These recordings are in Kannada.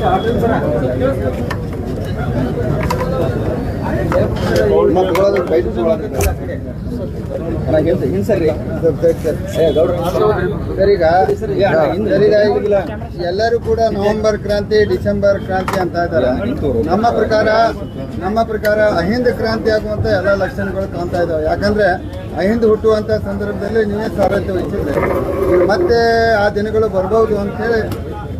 ചാർട്ടിൽ ಎಲ್ಲರೂ ಕೂಡ ನವೆಂಬರ್ ಕ್ರಾಂತಿ, ಡಿಸೆಂಬರ್ ಕ್ರಾಂತಿ ಅಂತ ಇದ್ದಾರೆ. ನಮ್ಮ ಪ್ರಕಾರ ನಮ್ಮ ಪ್ರಕಾರ ಅಹಿಂದ ಕ್ರಾಂತಿ ಆಗುವಂತ ಎಲ್ಲ ಲಕ್ಷಣಗಳು ಕಾಣ್ತಾ ಇದಾವೆ. ಯಾಕಂದ್ರೆ ಅಹಿಂದ ಹುಟ್ಟುವಂತ ಸಂದರ್ಭದಲ್ಲಿ ನೀವೇ ಸಾರಥ್ಯ ವಹಿಸಿದ್ರೆ. ಮತ್ತೆ ಆ ದಿನಗಳು ಬರ್ಬೋದು ಅಂತೇಳಿ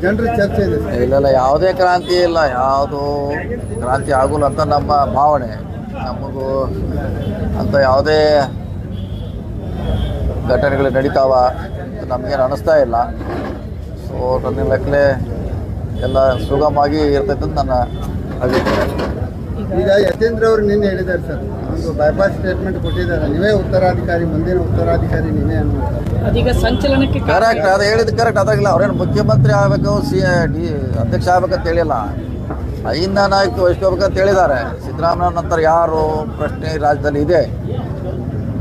ಜನರ ಚರ್ಚೆ ಇದೆ. ಇಲ್ಲ, ಯಾವುದೇ ಕ್ರಾಂತಿ ಇಲ್ಲ. ಯಾವುದು ಕ್ರಾಂತಿ ಆಗೋಲ್ಲ ಅಂತ ನಮ್ಮ ಭಾವನೆ. ನಮಗೂ ಅಂತ ಯಾವುದೇ ಘಟನೆಗಳು ನಡೀತಾವ ಅಂತ ನಮಗೇನು ಅನ್ನಿಸ್ತಾ ಇಲ್ಲ. ಸೊ ನನ್ನ ಲೆಕ್ಕಲೆ ಎಲ್ಲ ಸುಗಮವಾಗಿ ಇರ್ತೈತೆ ಅಂತ ನನ್ನ ಅಭಿಪ್ರಾಯ. ಈಗ ಯತೇಂದ್ರ ಅವರು ನಿನ್ನೆ ಹೇಳಿದ್ದಾರೆ ಸರ್. ಒಂದು ಬೈಪಾಸ್ ಸ್ಟೇಟ್ಮೆಂಟ್ ಕೊಟ್ಟಿದ್ದಾರೆ. ನೀವೇ ಉತ್ತರಾಧಿಕಾರಿ ಮುಂದಿನ ಉತ್ತರಾಧಿಕಾರಿ ನೀವೇ ಅನ್ನೋದು ಸಂಚಲನಕ್ಕೆ ಕರೆಕ್ಟ್ ಅದು ಹೇಳಿದ ಕರೆಕ್ಟ್ ಅದಾಗಿಲ್ಲ ಅವ್ರೇನು ಮುಖ್ಯಮಂತ್ರಿ ಆಗಬೇಕು ಸಿ ಡಿ ಅಧ್ಯಕ್ಷ ಆಗ್ಬೇಕಂತ ಹೇಳಿಲ್ಲ. ಐನ ನಾಯಕ ವಹಿಸ್ಕೋಬೇಕಂತ ಹೇಳಿದ್ದಾರೆ. ಸಿದ್ದರಾಮಯ್ಯ ನಂತರ ಯಾರು ಪ್ರಶ್ನೆ ಈ ರಾಜ್ಯದಲ್ಲಿ ಇದೆ?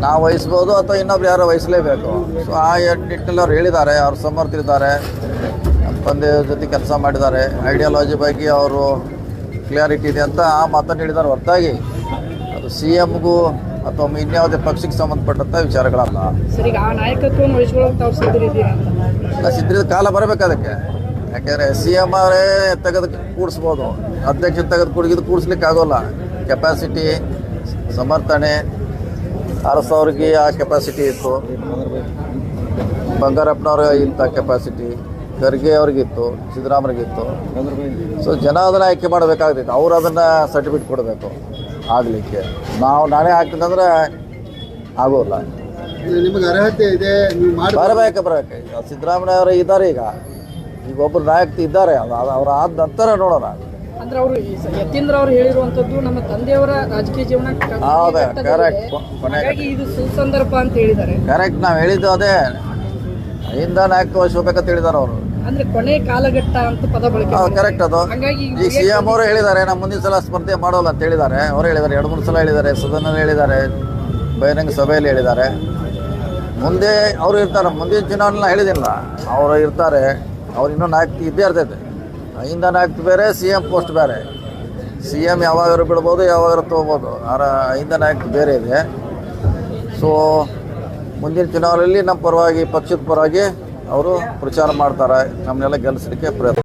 ನಾವು ವಹಿಸ್ಬೋದು ಅಥವಾ ಇನ್ನೊಬ್ರು ಯಾರೋ ವಹಿಸಲೇಬೇಕು? ಸೊ ಆ ನಿಟ್ಟಿನಲ್ಲಿ ಅವ್ರು ಹೇಳಿದ್ದಾರೆ ಅವ್ರು ಸಮರ್ಥಿದ್ದಾರೆ ತಂದೆಯವ್ರ ಜೊತೆ ಕೆಲಸ ಮಾಡಿದ್ದಾರೆ. ಐಡಿಯಾಲಜಿ ಬಗ್ಗೆ ಅವರು ಕ್ಲಿಯಾರಿಟಿ ಇದೆ ಅಂತ ಆ ಮಾತನ್ನು ಹೇಳಿದ್ದಾರೆ ಹೊರತಾಗಿ. ಅದು ಸಿ ಎಮ್ಗೂ ಅಥವಾ ಇನ್ಯಾವುದೇ ಪಕ್ಷಕ್ಕೆ ಸಂಬಂಧಪಟ್ಟಂಥ ವಿಚಾರಗಳಲ್ಲ. ಸಿದ್ಧ ಅಂತ ಸಿದ್ಧರಿದ ಕಾಲ ಬರಬೇಕು ಅದಕ್ಕೆ. ಯಾಕೆಂದರೆ ಸಿ ಎಂ ಆರ್ ತೆಗೆದು ಕೂಡಿಸ್ಬೋದು. ಅಧ್ಯಕ್ಷ ತೆಗೆದು ಕೂಡಿದ್ರು ಕೂಡಿಸ್ಲಿಕ್ಕೆ ಆಗೋಲ್ಲ ಕೆಪಾಸಿಟಿ ಸಮರ್ಥನೆ ಆರು ಆ ಕೆಪಾಸಿಟಿ ಇತ್ತು. ಬಂಗಾರಪ್ಪನವ್ರಿಗೆ ಇಂಥ ಕೆಪಾಸಿಟಿ ಖರ್ಗೆ ಅವ್ರಿಗಿತ್ತು ಸಿದ್ದರಾಮರಿಗಿತ್ತು. ಸೊ ಜನ ಅದನ್ನು ಆಯ್ಕೆ ಮಾಡಬೇಕಾಗ್ತಿತ್ತು ಅವ್ರು ಅದನ್ನು ಸರ್ಟಿಫಿಕೇಟ್ ಕೊಡಬೇಕು ಆಗಲಿಕ್ಕೆ. ನಾವು ನಾನೇ ಹಾಕ್ತಂದ್ರೆ ಆಗೋಲ್ಲ. ನಿಮಗೆ ಅರ್ಹತೆ ಇದೆ ಬರಬೇಕು ಬರಬೇಕು. ಸಿದ್ದರಾಮಯ್ಯ ಅವರು ಇದ್ದಾರೆ ಈಗ. ಈಗ ಒಬ್ಬರು ನಾಯಕ ಇದ್ದಾರೆ ಅದು ಅವ್ರು ಆದ ನಂತರ ನೋಡೋಣ. ಅಂದ್ರೆ ಅವರು ಯತೀಂದ್ರ ಅವರು ಹೇಳಿರುವಂತದ್ದು ನಮ್ಮ ತಂದೆಯವರ ರಾಜಕೀಯ ಜೀವನ ಕ- ಕರೆಕ್ಟ್. ಹಾಗಾಗಿ ಇದು ಸುಸಂದರ್ಭ ಅಂತ ಹೇಳಿದ್ದಾರೆ. ಕರೆಕ್ಟ್ ನಾವು ಹೇಳಿದ್ದು ಅದೇ. ಹಿಂದ ನಾಯಕ ವಹಿಸ್ಬೇಕಂತ ಹೇಳಿದಾರೆ ಅವರು. ಅಂದ್ರೆ ಕೊನೆ ಕಾಲಘಟ್ಟ ಅಂತ ಪದ ಬಳಕೆ ಹೌದು ಕರೆಕ್ಟ್ ಅದು. ಹಂಗಾಗಿ ಈ ಸಿ ಎಂ ಅವರು ಹೇಳಿದ್ದಾರೆ ನಮ್ಮ ಮುಂದಿನ ಸಲ ಸ್ಪರ್ಧೆ ಮಾಡೋಲ್ಲ ಅಂತ ಹೇಳಿದ್ದಾರೆ. ಅವರು ಹೇಳಿದ್ದಾರೆ ಎರಡು ಮೂರು ಸಲ ಹೇಳಿದ್ದಾರೆ ಸದನದಲ್ಲಿ ಹೇಳಿದ್ದಾರೆ ಬಹಿರಂಗ ಸಭೆಯಲ್ಲಿ ಹೇಳಿದ್ದಾರೆ. ಮುಂದೆ ಅವರು ಇರ್ತಾರೆ ಮುಂದಿನ ಚುನಾವಣೆ ಹೇಳಿದಿಲ್ಲ ಅವರು ಇರ್ತಾರೆ. ಅವ್ರು ಇನ್ನೂ ನಾಯಕ ಇದ್ದೇ ಇರ್ತೈತೆ. ಇಂದ ನಾಲ್ಕು ಬೇರೆ, ಸಿ ಎಂ ಪೋಸ್ಟ್ ಬೇರೆ. ಸಿ ಎಂ ಯಾವಾಗಾರು ಬಿಡ್ಬೋದು ಯಾವಾಗಾರು ತೊಗೋಬೋದು. ಆರ ಹಿಂದ ನಾಲ್ಕು ಬೇರೆ ಇದೆ. ಸೊ ಮುಂದಿನ ಚುನಾವಣೆಯಲ್ಲಿ ನಮ್ಮ ಪರವಾಗಿ, ಪಕ್ಷದ ಪರವಾಗಿ ಅವರು ಪ್ರಚಾರ ಮಾಡ್ತಾರೆ. ನಮ್ಮನ್ನೆಲ್ಲ ಗೆಲ್ಲಿಸಲಿಕ್ಕೆ ಪ್ರಯತ್ನ